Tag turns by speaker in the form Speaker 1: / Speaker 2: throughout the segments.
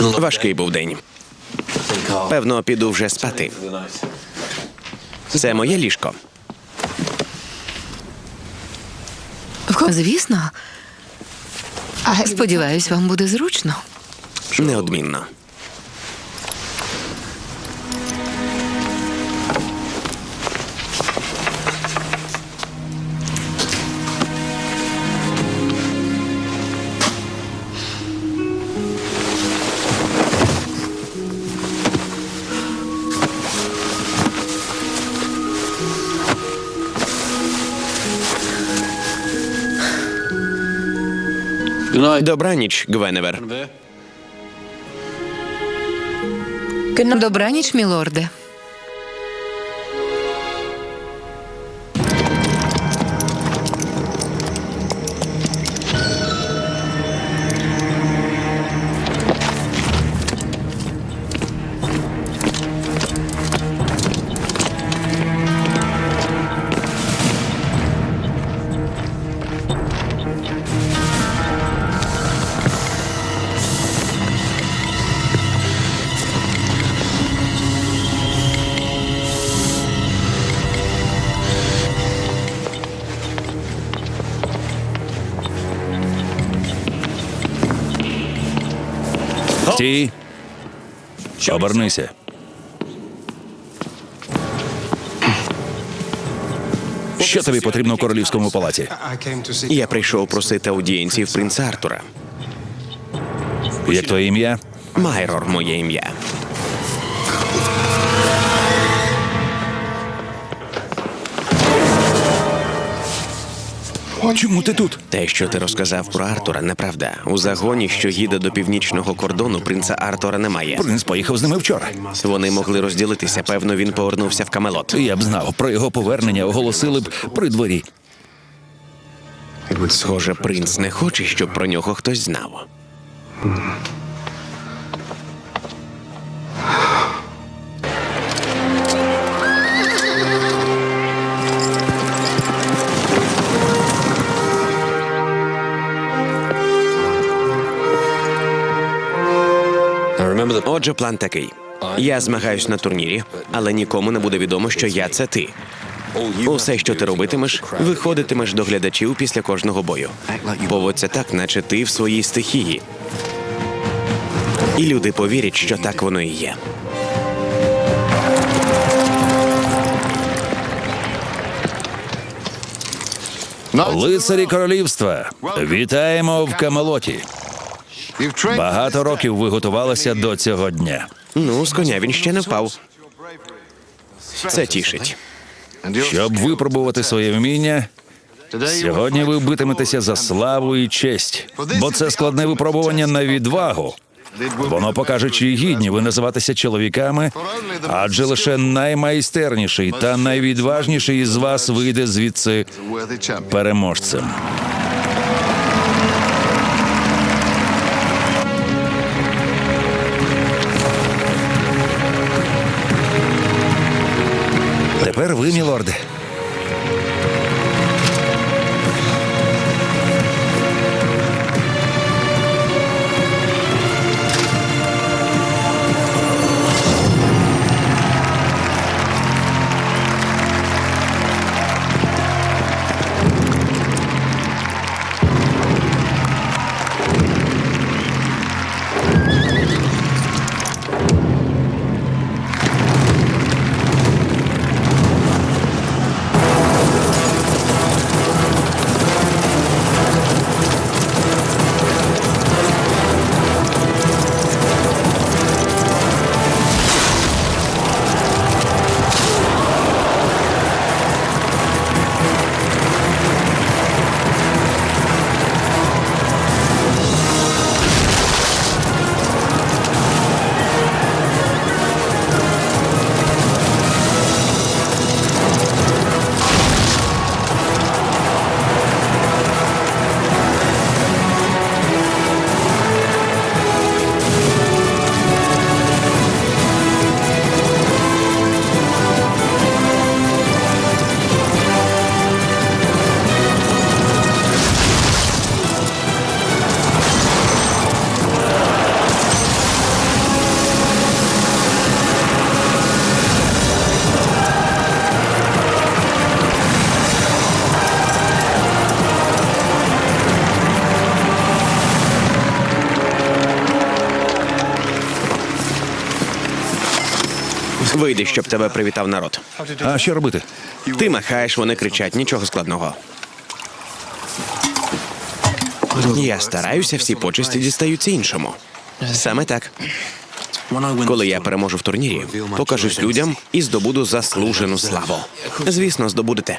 Speaker 1: Важкий був день. Певно, піду вже спати. Це моє ліжко.
Speaker 2: Звісно. Сподіваюсь, вам буде зручно.
Speaker 1: Неодмінно. Добраніч, Гвеневер.
Speaker 2: Добраніч, мілорде.
Speaker 3: Стій. Обернися. Що тобі потрібно у королівському палаці?
Speaker 1: Я прийшов просити аудієнції в принца Артура.
Speaker 3: Як твоє ім'я?
Speaker 1: Майрор моє ім'я.
Speaker 3: Чому ти тут?
Speaker 1: Те, що ти розказав про Артура, неправда. У загоні, що їде до північного кордону, принца Артура немає.
Speaker 3: Принц поїхав з ними вчора.
Speaker 1: Вони могли розділитися. Певно, він повернувся в Камелот.
Speaker 3: Я б знав про його повернення, оголосили б при дворі.
Speaker 1: Схоже, принц не хоче, щоб про нього хтось знав. Отже, план такий: я змагаюсь на турнірі, але нікому не буде відомо, що я це ти. Усе, що ти робитимеш, виходитимеш до глядачів після кожного бою. Поводься так, наче ти в своїй стихії. І люди повірять, що так воно і є.
Speaker 3: Лицарі королівства. Вітаємо в Камелоті. Багато років ви готувалися до цього дня.
Speaker 1: Ну, з коня він ще не впав. Це тішить.
Speaker 3: Щоб випробувати своє вміння, сьогодні ви битиметеся за славу і честь, бо це складне випробування на відвагу. Воно покаже, чи гідні ви називатися чоловіками, адже лише наймайстерніший та найвідважніший із вас вийде звідси переможцем. Тепер ви,
Speaker 1: Вийди, щоб тебе привітав народ.
Speaker 3: А що робити?
Speaker 1: Ти махаєш, вони кричать, нічого складного. Я стараюся, всі почесті дістаються іншому. Саме так. Коли я переможу в турнірі, покажусь людям і здобуду заслужену славу. Звісно, здобудете.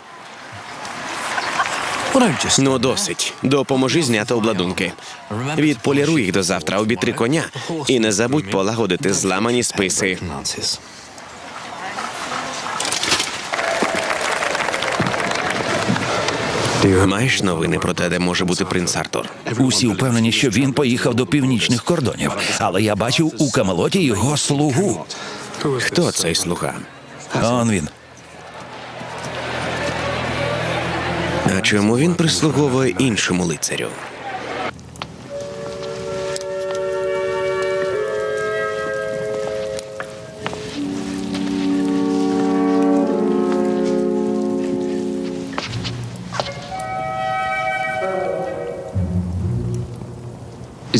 Speaker 1: Ну, досить. Допоможи зняти обладунки. Відполіруй їх до завтра, обітри коня. І не забудь полагодити зламані списи. Маєш новини про те, де може бути принц Артур?
Speaker 3: Усі впевнені, що він поїхав до північних кордонів, але я бачив у Камелоті його слугу.
Speaker 1: Хто цей слуга?
Speaker 3: Он він.
Speaker 1: А чому він прислуговує іншому лицарю?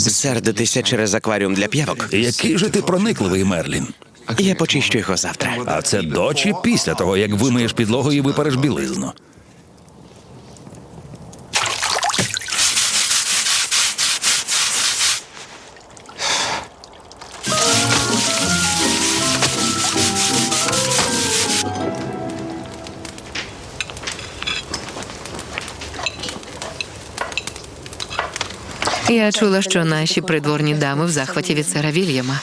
Speaker 1: Сердитися через акваріум для п'явок.
Speaker 3: Який же ти проникливий, Мерлін?
Speaker 1: Я почищу його завтра.
Speaker 3: А це до чи після того, як вимиєш підлогу і випереш білизну.
Speaker 2: Я чула, що наші придворні дами в захваті від сера Вільяма.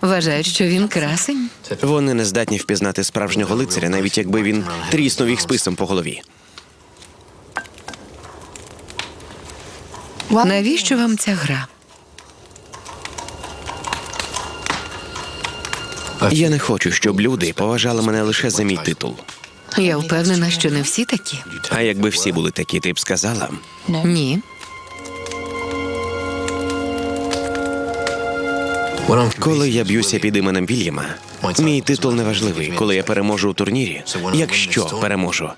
Speaker 2: Вважають, що він красень.
Speaker 1: Вони не здатні впізнати справжнього лицаря, навіть якби він тріснув їх списом по голові.
Speaker 2: Навіщо вам ця гра?
Speaker 1: Я не хочу, щоб люди поважали мене лише за мій титул.
Speaker 2: Я впевнена, що не всі такі.
Speaker 1: А якби всі були такі, ти б сказала.
Speaker 2: Ні.
Speaker 1: Коли я б'юся під іменем Вільяма, мій титул не важливий. Коли я переможу у турнірі, якщо переможу,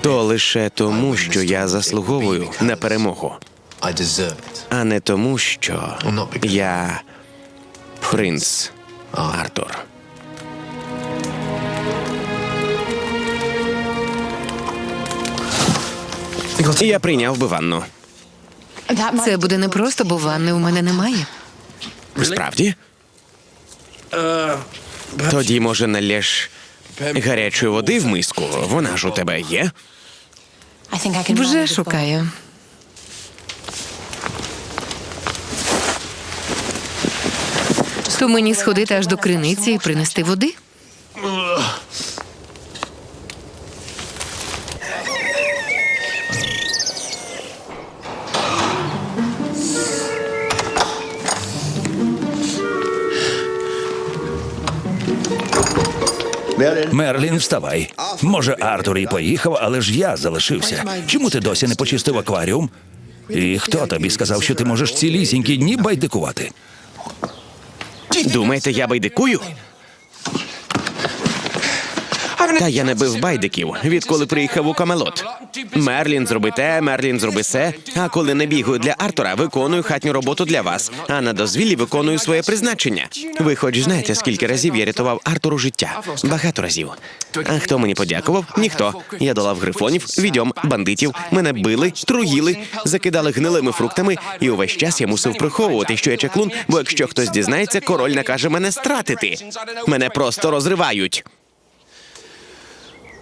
Speaker 1: то лише тому, що я заслуговую на перемогу, а не тому, що я принц Артур. Я прийняв би ванну.
Speaker 2: Це буде не просто, бо ванни у мене немає.
Speaker 1: Справді? Тоді, може, налєш гарячої води в миску. Вона ж у тебе є.
Speaker 2: Вже шукаю. То мені сходити аж до криниці і принести води?
Speaker 3: Мерлін, вставай. Може, Артур і поїхав, але ж я залишився. Чому ти досі не почистив акваріум? І хто тобі сказав, що ти можеш цілісінькі дні байдикувати?
Speaker 1: Думаєте, я байдикую? Та я не бив байдиків, відколи приїхав у Камелот. Мерлін зроби те, Мерлін зроби се. А коли не бігаю для Артура, виконую хатню роботу для вас. А на дозвіллі виконую своє призначення. Ви хоч знаєте, скільки разів я рятував Артуру життя? Багато разів. А хто мені подякував? Ніхто. Я долав грифонів, відьом, бандитів. Мене били, труїли, закидали гнилими фруктами, і увесь час я мусив приховувати, що я чаклун, бо якщо хтось дізнається, король накаже мене стратити. Мене просто розривають.